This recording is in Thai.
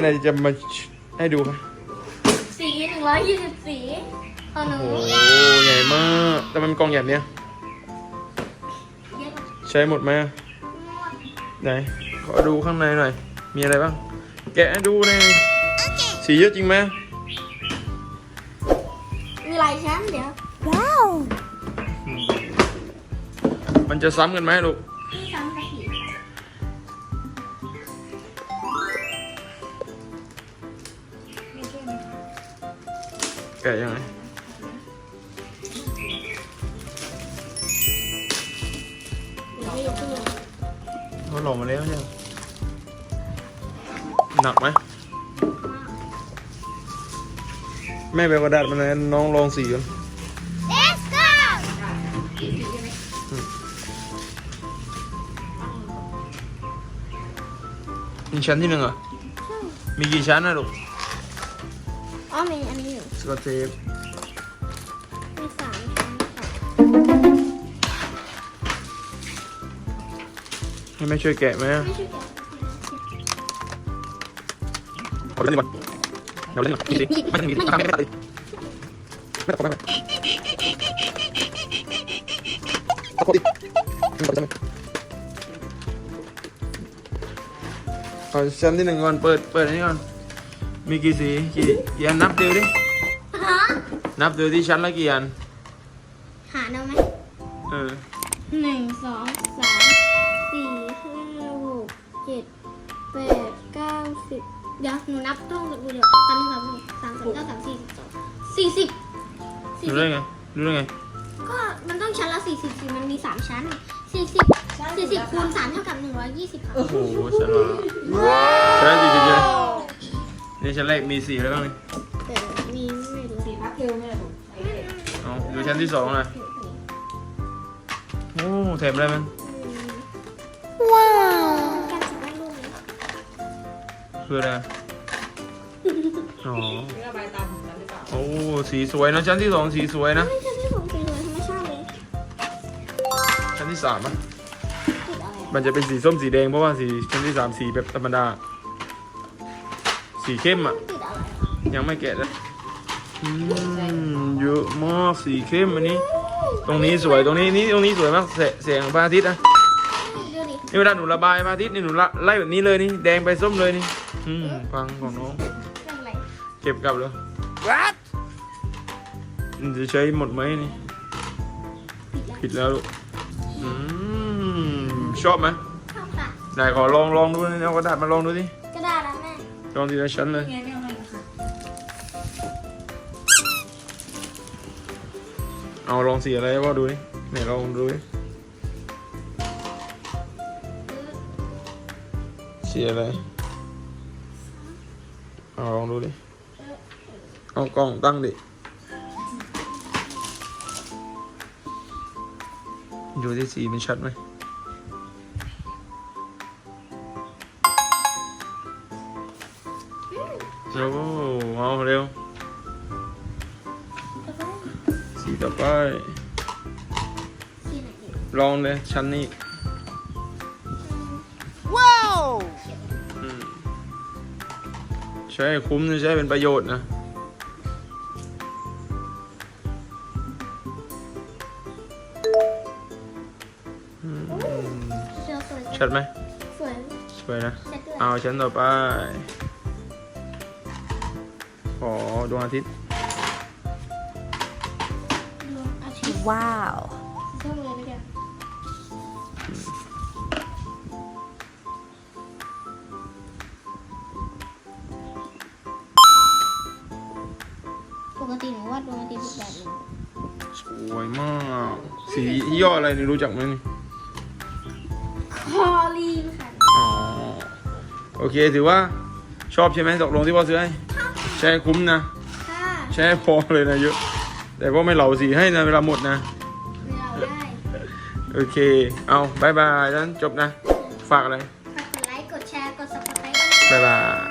อะไรจะมาให้ดูครับสีหนึ่งร้อยยี่สิบสีของหนูโอ้โหใหญ่มากแต่มันกล่องใหญ่เนี้ยเยอะกว่าใช้หมดไหมอะไหนขอดูข้างในหน่อย มีอะไรบ้าง แกะให้ดูหน่อยสีเยอะจริงไหมมีหลายชั้นเดี๋ยวอืมมันจะซ้ำกันไหมลูก แกะยังไงเดี๋ยวไม่ยกขึ้นเลยเขาหลอกมาแล้วใช่ไหมหนักไหมแม่ไปกระดาษมาเลยน้องลองสีกัน Let's go มีชั้นที่หนึ่งเหรอมีกี่ชั้นนะลูกอ๋อมีอันนี้อยู่ส กอตเทปมีสามชั้นค่ะให้แม่ช่วยแกะไหมอะไม่ใช่แกะขอเล่นก่อนเดี๋ยวเล่นก่อนสิไม่ต้องมีไม่ต้องไม่ต้องไม่ต้องไม่ต้องไม่ต้องเอาดิเอาชั้นที่หนึ่งก่อนเปิดเปิดอันนี้ก่อนมีกี่สีกี่กี่อันนับดูดิ นับดูที่ชั้นละกี่อัน หาเอาไหมเออหนึ่งสองสามสี่ห้าหกเจ็ดแปดเก้าสิบเดี๋ยวหนูนับต้องดูเดี๋ยวสามหนึ่งสามหนึ่งสามสามเก้าสามสี่สิบสองสี่สิบสี่ดูสิได้บไงดูได้ไง ก็มันต้องชั้นละสี่สิบสี่มันมีสามชั้นสี่สิบสี่สิบคูณสามเท่ากับหนึ่งร้อยยี่สิบค่ะ โอ้โหฉลาดใช่สี่สิบเลยนี่ชั้นแรกมีสี่แล้วบ้างนี่แต่มีไม่รู้สีพัก เทลเนี่ยเอาดูชั้นที่สองเลยโอ้แถมอะไรมันว้าวคืออะไรอ๋อโอ้สีสวยนะชั้นที่สองสีสวยนะช่ที่ผมสีสวยธรรมชาติเลยชั้นที่สามอะมันจะเป็นสีส้มสีแดงเพราะว่าสีชั้นที่สามสีแบบธรรมดา สีเข้มอะติดอะไรอะยังไม่แกะเลย อืมเยอะมากสีเข้มอันนี้ ตรงนี้สวยตรงนี้นี่ตรงนี้สวยมากแสแสงพระอาทิตย์นะดูดินี่เวลาหนูระบายพระอาทิตย์นี่หนูละไล่แบบนี้เลยนี่แดงไปส้มเลยนี่อืมฟังของน้องเรื่องอะไรเก็บกลับเลย What จะใช้หมดไหมนี่ผิดแล้วผิดแล้วลูกอืมชอบไหมชอบค่ะไหนขอลองลองดูนี่เอากระดาษมาลองดูดิกระดาษอะแม่ลองทีละชั้นเลย ไงเนี่ย เอาลองสีอะไรว่าดูดิไหนลองดูดิสีอะไร เอาลองดูดิ เอากล้องตั้งดิ ดูที่สีมันชัดไหมโอ้เอาเร็ว ต่อไปสีไหนดีลองเลยชั้นนี้ว้าวอืมใช้ให้คุ้มนะใช้เป็นประโยชน์นะอืมเสื้อสวยชัดไหมสวยสวยนะชัดด้วยเอาชั้นต่อไป ขอดวงอาทิตย์ วงอาทิตย์ว้าวเท่าเลยไม่ได้ปกติหนูวาดดวงอาทิตย์แบบนี้สวยมาก สียี่ห้ออะไรนี่รู้จักไหมนี่คอลีนค่ะอ๋อโอเคถือว่าชอบใช่ไหมตกลงที่พ่อซื้อให้ใช้ให้คุ้มนะ ค่ะ ใช้ให้พอเลยนะเยอะ แต่พ่อไม่เหลาสีให้นะเวลาหมดนะ เราได้โอเค เอาบายบายนั้นจบนะ ฝากอะไร ฝากกดไลค์ กดแชร์ กด subscribe ด้วยนะคะ บายบาย